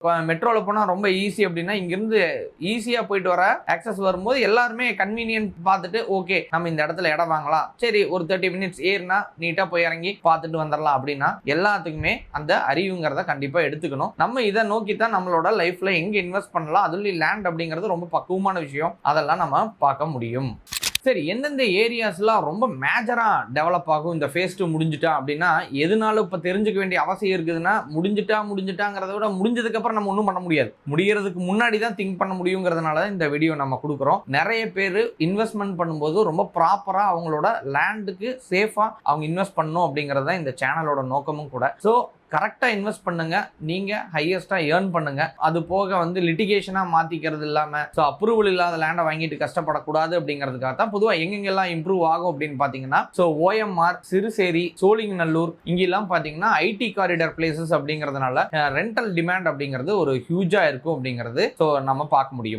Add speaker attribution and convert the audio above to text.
Speaker 1: இப்போ மெட்ரோவில் போனால் ரொம்ப ஈஸி அப்படின்னா இங்கேருந்து ஈஸியாக போயிட்டு வர ஆக்சஸ் வரும்போது எல்லாருமே கன்வீனியன்ட் பார்த்துட்டு ஓகே நம்ம இந்த இடத்துல இடம் வாங்கலாம். சரி ஒரு தேர்ட்டி மினிட்ஸ் ஏறினா நீட்டாக போய் இறங்கி பார்த்துட்டு வந்துடலாம் அப்படின்னா எல்லாத்துக்குமே அந்த அறிவுங்கிறத கண்டிப்பாக எடுத்துக்கணும். நம்ம இதை நோக்கி தான் நம்மளோட லைஃப்பில் எங்கே இன்வெஸ்ட் பண்ணலாம் அதுலேயும் லேண்ட் அப்படிங்கிறது ரொம்ப பக்குவமான விஷயம். அதெல்லாம் நம்ம பார்க்க முடியும். சரி எந்தெந்த ஏரியாஸ்லாம் ரொம்ப மேஜராக டெவலப் ஆகும்? இந்த ஃபேஸ் டூ முடிஞ்சுட்டா அப்படின்னா எதுனாலும் இப்போ தெரிஞ்சுக்க வேண்டிய அவசியம் இருக்குதுன்னா முடிஞ்சுட்டா முடிஞ்சுட்டாங்கிறத விட முடிஞ்சதுக்கப்புறம் நம்ம ஒன்றும் பண்ண முடியாது. முடிகிறதுக்கு முன்னாடி தான் திங்க் பண்ண முடியுங்கிறதுனால தான் இந்த வீடியோ நம்ம கொடுக்குறோம். நிறைய பேர் இன்வெஸ்ட்மெண்ட் பண்ணும்போது ரொம்ப ப்ராப்பராக அவங்களோட லேண்டுக்கு சேஃபாக அவங்க இன்வெஸ்ட் பண்ணணும் அப்படிங்கிறது தான் இந்த சேனலோட நோக்கமும் கூட. ஸோ கரெக்டாக இன்வெஸ்ட் பண்ணுங்க. நீங்கள் ஹையஸ்ட்டாக ஏர்ன் பண்ணுங்க. அது போக வந்து லிட்டிகேஷனாக மாற்றிக்கிறது இல்லாமல் ஸோ அப்ரூவல் இல்லாத லேண்டை வாங்கிட்டு கஷ்டப்படக்கூடாது அப்படிங்கிறதுக்காக தான் பொதுவாக எங்கெங்கெல்லாம் இம்ப்ரூவ் ஆகும் அப்படின்னு பார்த்தீங்கன்னா ஸோ ஓஎம்ஆர் சிறுசேரி சோழிங்கநல்லூர் இங்கெல்லாம் பார்த்தீங்கன்னா ஐடி காரிடர் பிளேசஸ் அப்படிங்கிறதுனால ரெண்டல் uh, டிமாண்ட் அப்படிங்கிறது ஒரு ஹியூஜாக இருக்கும் அப்படிங்கிறது ஸோ நம்ம பார்க்க முடியும்.